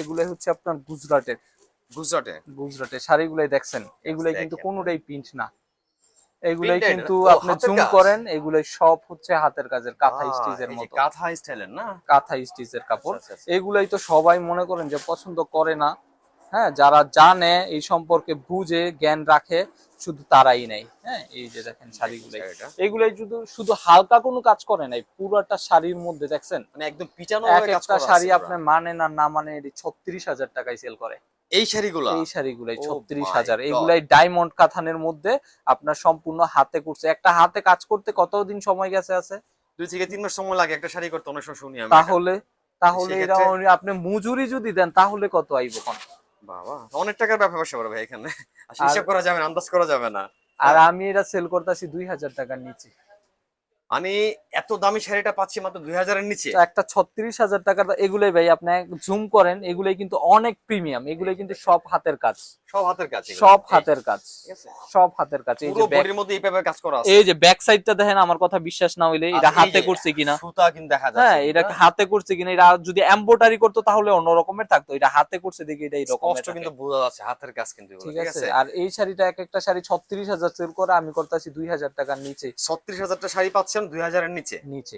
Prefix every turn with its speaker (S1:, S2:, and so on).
S1: এগুলাই হচ্ছে আপনার গুজরাটের।
S2: গুজরাটে
S1: গুজরাটে শাড়িগুলাই দেখছেন? এগুলাই কিন্তু কোনটাই প্রিন্ট না। এগুলাই কিন্তু আপনি জুম করেন এগুলাই সব হচ্ছে হাতের কাজের কাঁথা স্টিচের মতো।
S2: কাঁথা স্টাইলের না?
S1: কাঁথা স্টিচের কাপড়।
S2: আচ্ছা, আচ্ছা।
S1: এগুলাই তো সবাই মনে করেন যে পছন্দ করে না। হ্যাঁ যারা জানে এই সম্পর্কে বুঝে জ্ঞান রাখে শুধু তারাই নাই। হ্যাঁ এই যে দেখেন শাড়িগুলাই
S2: শাড়িটা।
S1: এগুলাই শুধু শুধু হালকা কোনো কাজ করে নাই পুরোটা শাড়ির মধ্যে দেখছেন?
S2: মানে একদম পিচানো
S1: এক একটা শাড়ি আপনি মানে না না মানে ছত্রিশ হাজার টাকায় সেল করে।
S2: এই শাড়িগুলা?
S1: এই শাড়িগুলাই
S2: Oh
S1: ছত্রিশ হাজার. এগুলাই ডায়মন্ড কাথানের মধ্যে আপনার সম্পূর্ণ হাতে করছে। একটা হাতে কাজ করতে কতদিন সময় গেছে আছে?
S2: দুই থেকে তিন মাস সময় লাগে একটা শাড়ি করতে অনেক সময় শুনি আমি।
S1: তাহলে তাহলে এরা আপনি মজুরি যদি দেন তাহলে কত আইব কোন
S2: বাবা অনেক টাকার ব্যাপার ব্যবসা করবে ভাই এখানে। হিসাব করা যাবে না আন্দাজ করা যাবে না।
S1: আর আমি এটা সেল করতেছি দুই হাজার টাকার নিচে।
S2: আমি এত দামি শাড়িটা পাচ্ছি মাত্র দুই হাজারের নিচে।
S1: একটা ছত্রিশ হাজার টাকার এগুলাই ভাই আপনি জুম করেন এগুলাই কিন্তু অনেক প্রিমিয়াম এগুলাই কিন্তু সব হাতের কাজ।
S2: সব হাতের কাজ
S1: সব হাতের কাজ সব হাতের কাজ এই যে
S2: বডির মধ্যে এই কাজ করা আছে।
S1: এই যে ব্যাক সাইডটা দেখেন আমার কথা বিশ্বাস না হইলে এটা
S2: আর এই
S1: হাতে করছে কিনা।
S2: সুতা কিন্তু দেখা যাচ্ছে
S1: হ্যাঁ এটা হাতে করছে কিনা এটা যদি এমব্রয়ডারি করতো তাহলে অন্য রকমের থাকতো এটা হাতে করছে দেখি এটা
S2: কিন্তু বোঝা যাচ্ছে হাতের কাজ কিন্তু
S1: ঠিক আছে আর এই শাড়িটা এক একটা শাড়ি ছত্রিশ হাজার সেল করে আমি করতেছি দুই হাজার টাকার নিচে।
S2: ছত্রিশ হাজারটা শাড়ি পাচ্ছেন দুই হাজারের নিচে।
S1: নিচে।